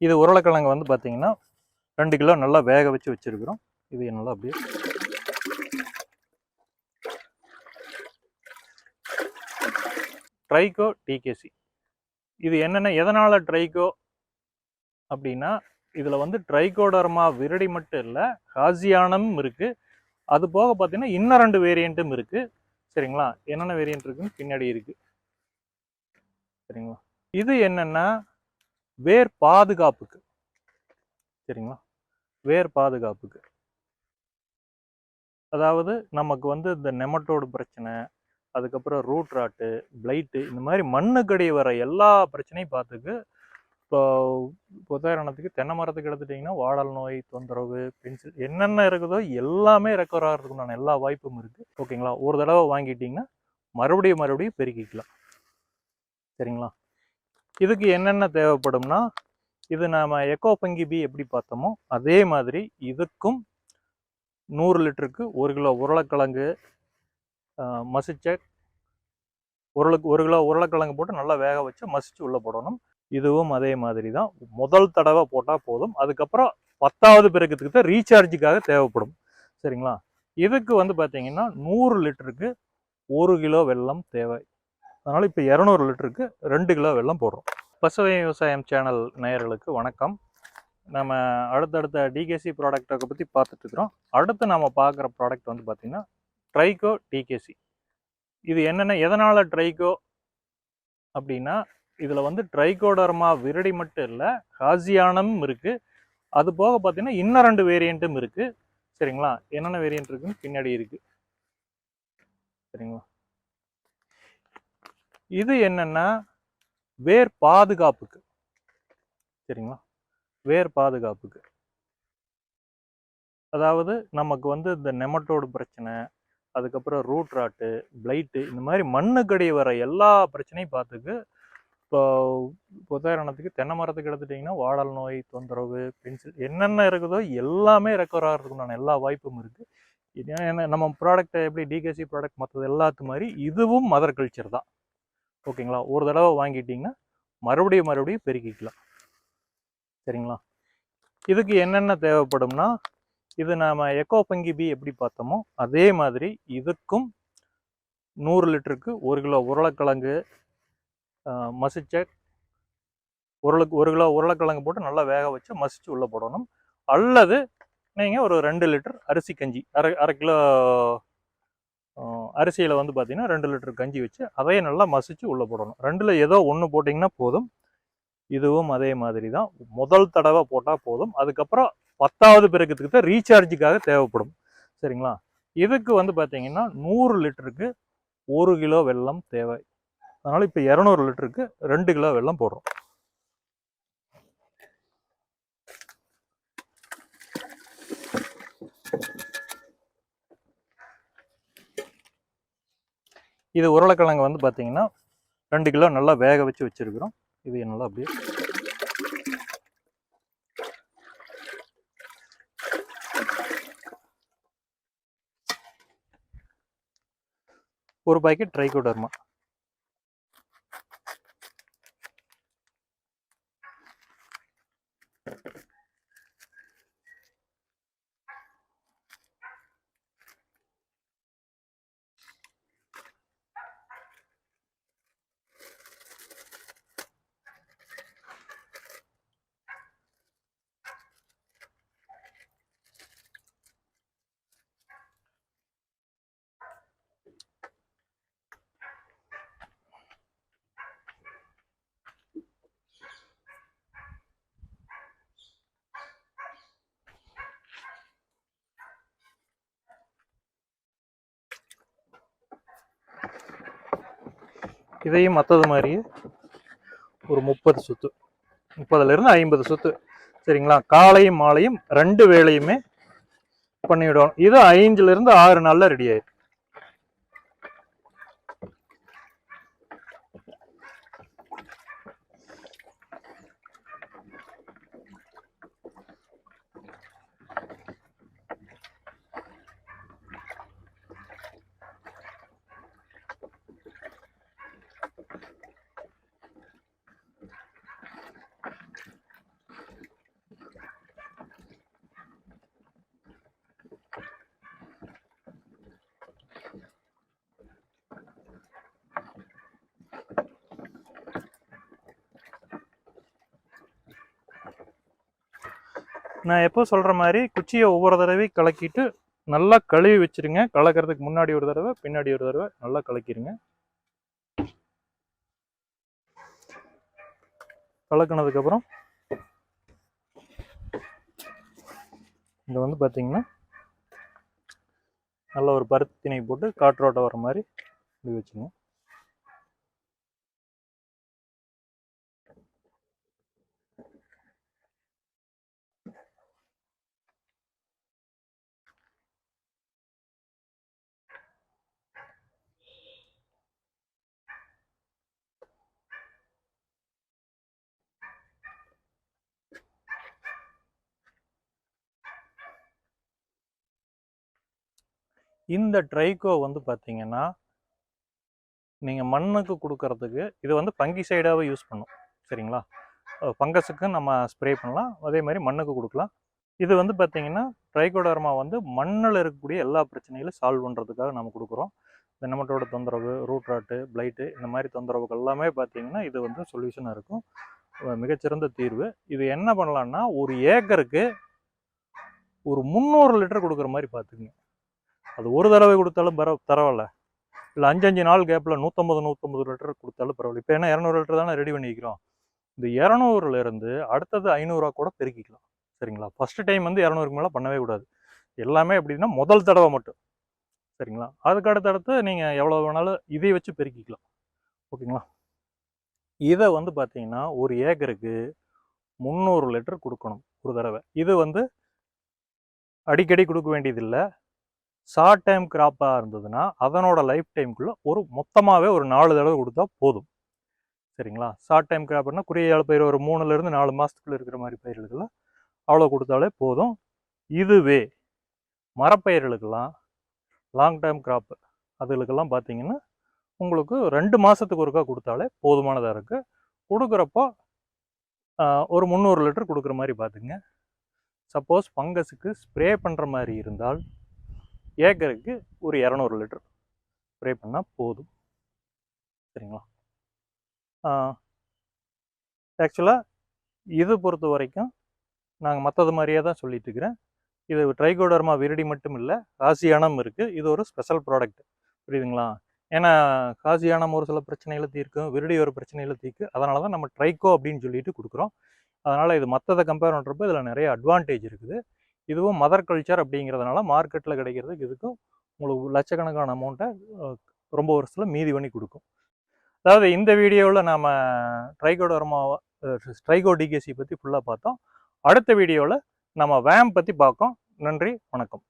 இது உருளைக்கிழங்கு வந்து பார்த்தீங்கன்னா ரெண்டு கிலோ நல்லா வேக வச்சு வச்சுருக்குறோம். இது நல்லா அப்படியே ட்ரைகோ டிகேசி இது என்னென்ன எதனால் ட்ரைகோ அப்படின்னா இதில் வந்து ட்ரைகோடர்மா விரடி மட்டும் இல்லை ஹாசியானமும் இருக்குது அது போக பார்த்தீங்கன்னா இன்னும் ரெண்டு வேரியண்ட்டும் இருக்குது சரிங்களா? என்னென்ன வேரியண்ட் இருக்குன்னு பின்னாடி இருக்குது சரிங்களா? இது என்னென்னா வேர் பாதுகாப்புக்கு. சரிங்களா? வேர் பாதுகாப்புக்கு. அதாவது நமக்கு வந்து இந்த நெமட்டோடு பிரச்சனை அதுக்கப்புறம் ரூட் ராட்டு பிளைட்டு இந்த மாதிரி மண்ணுக்கடி வர எல்லா பிரச்சனையும் பார்த்துக்கு இப்போ உதாரணத்துக்கு தென்னை மரத்துக்கு எடுத்துட்டிங்கன்னா வாடல் நோய் தொந்தரவு பென்சில் என்னென்ன இருக்குதோ எல்லாமே ரெக்கவர் ஆகிறதுக்குண்டான எல்லா வாய்ப்பும் இருக்குது ஓகேங்களா? ஒரு தடவை வாங்கிட்டிங்கன்னா மறுபடியும் மறுபடியும் பெருக்கிக்கலாம். சரிங்களா? இதுக்கு என்னென்ன தேவைப்படும்னா இது நாம் எக்கோ பங்கி பி எப்படி பார்த்தோமோ அதே மாதிரி இதுக்கும் நூறு லிட்டருக்கு ஒரு கிலோ உருளைக்கிழங்கு மசிச்ச உருளுக்கு ஒரு கிலோ உருளைக்கிழங்கு போட்டு நல்லா வேக வச்சு மசிச்சு உள்ளே போடணும். இதுவும் அதே மாதிரி தான். முதல் தடவை போட்டால் போதும். அதுக்கப்புறம் பத்தாவது பிறகுத்துக்கு தான் ரீசார்ஜுக்காக தேவைப்படும். சரிங்களா? இதுக்கு வந்து பார்த்தீங்கன்னா நூறு லிட்டருக்கு ஒரு கிலோ வெல்லம் தேவை. அதனால் இப்போ இரநூறு லிட்டருக்கு ரெண்டு கிலோ வெள்ளம் போடுறோம். பசுவை விவசாயம் சேனல் நேயர்களுக்கு வணக்கம். நம்ம அடுத்தடுத்த டிகேசி ப்ராடக்ட்டை பற்றி பார்த்துட்ருக்குறோம் அடுத்து நம்ம பார்க்குற ப்ராடக்ட் வந்து பார்த்திங்கன்னா ட்ரைகோ டிகேசி இது என்னென்ன எதனால் ட்ரைகோ அப்படின்னா இதில் வந்து ட்ரைகோடர்மா விரடி மட்டும் இல்லை ஹாசியானமும் இருக்குது அது போக பார்த்தீங்கன்னா இன்னும் ரெண்டு வேரியண்ட்டும் இருக்குது சரிங்களா? என்னென்ன வேரியண்ட் இருக்குன்னு பின்னாடி இருக்குது சரிங்களா? இது என்னென்னா வேர் பாதுகாப்புக்கு. சரிங்களா? வேர் பாதுகாப்புக்கு. அதாவது நமக்கு வந்து இந்த நெமட்டோடு பிரச்சனை அதுக்கப்புறம் ரூட் ராட்டு பிளைட்டு இந்த மாதிரி மண்ணுக்கடி வர எல்லா பிரச்சனையும் பார்த்துக்கு இப்போ உதாரணத்துக்கு தென்னை மரத்துக்கு எடுத்துட்டிங்கன்னா வாடல் நோய் தொந்தரவு பென்சில் என்னென்ன இருக்குதோ எல்லாமே ரெக்கவர் ஆகிறதுக்குண்டான எல்லா வாய்ப்பும் இருக்குது நம்ம ப்ராடக்ட்டை எப்படி டிகேசி ப்ராடக்ட் மற்றது எல்லாத்து மாதிரி இதுவும் மதர் கல்ச்சர் தான். ஓகேங்களா? ஒரு தடவை வாங்கிட்டிங்கன்னா மறுபடியும் மறுபடியும் பெருக்கிக்கலாம். சரிங்களா? இதுக்கு என்னென்ன தேவைப்படும்னா இது நாம் எக்கோ பங்கி பி எப்படி பார்த்தோமோ அதே மாதிரி இதுக்கும் நூறு லிட்டருக்கு ஒரு கிலோ உருளைக்கிழங்கு மசிச்ச உருளுக்கு ஒரு கிலோ உருளைக்கிழங்கு போட்டு நல்லா வேக வச்சு மசிச்சு உள்ளே போடணும். அல்லது நீங்கள் ஒரு ரெண்டு லிட்டர் அரிசி கஞ்சி அரை அரை கிலோ அரிசியில் வந்து பார்த்தீங்கன்னா ரெண்டு லிட்டர் கஞ்சி வச்சு அதையே நல்லா மசிச்சு உள்ளே போடணும். ரெண்டில் ஏதோ ஒன்று போட்டிங்கன்னா போதும். இதுவும் அதே மாதிரி தான் முதல் தடவை போட்டால் போதும். அதுக்கப்புறம் பத்தாவது பிறகுத்துக்கு தான் ரீசார்ஜுக்காக தேவைப்படும். சரிங்களா? இதுக்கு வந்து பார்த்திங்கன்னா நூறு லிட்டருக்கு ஒரு கிலோ வெல்லம் தேவை. அதனால் இப்போ இரநூறு லிட்டருக்கு ரெண்டு கிலோ வெல்லம் போடுறோம். இது உருளைக்கிழங்கு வந்து பார்த்தீங்கன்னா ரெண்டு கிலோ நல்லா வேக வச்சு வச்சுருக்குறோம். இது நல்லா அப்படியே ஒரு பாக்கெட் ட்ரைகோடர்மா இதையும் மற்றது மாதிரியே ஒரு முப்பது சுத்து. முப்பதுலேருந்து ஐம்பது சுத்து. சரிங்களா? காலையும் மாலையும் ரெண்டு வேளையுமே பண்ணிவிடுவோம் இது ஐந்துலேருந்து ஆறு நாளில் ரெடி ஆயிடும் நான் எப்போ சொல்கிற மாதிரி குச்சியை ஒவ்வொரு தடவையும் கலக்கிட்டு நல்லா கழுவி வச்சிருங்க. கலக்கிறதுக்கு முன்னாடி ஒரு தடவை பின்னாடி ஒரு தடவை நல்லா கலக்கிடுங்க கலக்கினதுக்கப்புறம் இங்கே வந்து பார்த்திங்கன்னா நல்ல ஒரு பருத்தினை போட்டு காற்றோட்டம் வர மாதிரி இப்படி வச்சுங்க இந்த ட்ரைகோ வந்து பார்த்தீங்கன்னா நீங்கள் மண்ணுக்கு கொடுக்கறதுக்கு இது வந்து பங்கி சைடாகவே யூஸ் பண்ணும். சரிங்களா? ஃபங்கஸுக்கு நம்ம ஸ்ப்ரே பண்ணலாம். அதே மாதிரி மண்ணுக்கு கொடுக்கலாம். இது வந்து பார்த்தீங்கன்னா ட்ரைகோடர்மா வந்து மண்ணில் இருக்கக்கூடிய எல்லா பிரச்சனைகளும் சால்வ் பண்ணுறதுக்காக நம்ம கொடுக்குறோம். இந்த நம்மட்டோட தொந்தரவு ரூட் ராட்டு பிளைட்டு இந்த மாதிரி தொந்தரவுகள் எல்லாமே பார்த்தீங்கன்னா இது வந்து சொல்யூஷனாக இருக்கும். மிகச்சிறந்த தீர்வு. இது என்ன பண்ணலான்னா ஒரு ஏக்கருக்கு ஒரு முந்நூறு லிட்டர் கொடுக்குற மாதிரி பார்த்துக்குங்க அது ஒரு தடவை கொடுத்தாலும் பர பரவாயில்ல. இல்லை அஞ்சு அஞ்சு நாள் கேப்பில் நூற்றம்பது நூற்றம்பது லிட்டர் கொடுத்தாலும் பரவாயில்ல. இப்போ என்ன இரநூறு லிட்டர் தானே ரெடி பண்ணிக்கிறோம். இந்த இரநூறுலேருந்து அடுத்தது ஐநூறுரூவா கூட பெருக்கிக்கலாம். சரிங்களா? ஃபஸ்ட்டு டைம் வந்து இரநூறுக்கு மேலே பண்ணவே கூடாது. எல்லாமே எப்படின்னா முதல் தடவை மட்டும். சரிங்களா? அதுக்கு அடுத்தடுத்து நீங்கள் எவ்வளோ வேணாலும் இதை வச்சு பெருக்கிக்கலாம். ஓகேங்களா? இதை வந்து பார்த்தீங்கன்னா ஒரு ஏக்கருக்கு முந்நூறு லிட்டர் கொடுக்கணும் ஒரு தடவை. இது வந்து அடிக்கடி கொடுக்க வேண்டியதில்லை. ஷார்ட் டைம் கிராப்பாக இருந்ததுன்னா அதனோட லைஃப் டைம்குள்ளே ஒரு மொத்தமாகவே ஒரு நாலு தடவை கொடுத்தா போதும். சரிங்களா? ஷார்ட் டைம் கிராப்னா குறுகிய கால பயிர் ஒரு மூணுலேருந்து நாலு மாதத்துக்குள்ளே இருக்கிற மாதிரி பயிர்களுக்கெல்லாம் அவ்வளோ கொடுத்தாலே போதும். இதுவே மரப்பயிர்களுக்கெல்லாம் லாங் டைம் கிராப்பு அதுகளுக்கெல்லாம் பார்த்தீங்கன்னா உங்களுக்கு ரெண்டு மாதத்துக்கு ஒருக்கா கொடுத்தாலே போதுமானதாக இருக்குது கொடுக்குறப்போ ஒரு முந்நூறு லிட்டர் கொடுக்குற மாதிரி பார்த்துங்க சப்போஸ் ஃபங்கஸுக்கு ஸ்ப்ரே பண்ணுற மாதிரி இருந்தால் ஏக்கருக்கு ஒரு இரநூறு லிட்டர். ஸ்ப்ரே பண்ணால் போதும். சரிங்களா? ஆக்சுவலாக இது பொறுத்த வரைக்கும் நாங்கள் மற்றது மாதிரியே தான் சொல்லிட்டுருக்கிறேன் இது ட்ரைகோடர்மா விரடி மட்டும் இல்லை காசியானம் இருக்குது இது ஒரு ஸ்பெஷல் ப்ராடக்ட் புரியுதுங்களா? ஏன்னா காசியானம் ஒரு சில பிரச்சனைகளை தீர்க்கும் விருடி ஒரு பிரச்சனைகளை தீர்க்கு. அதனால தான் நம்ம ட்ரைகோ அப்படின்னு சொல்லிட்டு கொடுக்குறோம். அதனால் இது மற்றதை கம்பேர் பண்ணுறப்போ இதில் நிறைய அட்வான்டேஜ் இருக்குது. இதுவும் மதர் கல்ச்சர் அப்படிங்கிறதுனால மார்க்கெட்டில் கிடைக்கிறதுக்கு இதுக்கும் உங்களுக்கு லட்சக்கணக்கான அமௌண்ட்டை ரொம்ப வருஷத்தில் மீதி பண்ணி கொடுக்கும். அதாவது இந்த வீடியோவில் நாம் ட்ரைகோடர்மா ஸ்ட்ரைகோ டிகேசி பற்றி ஃபுல்லாக பார்த்தோம். அடுத்த வீடியோவில் நம்ம வேம் பற்றி பார்க்கோம். நன்றி வணக்கம்.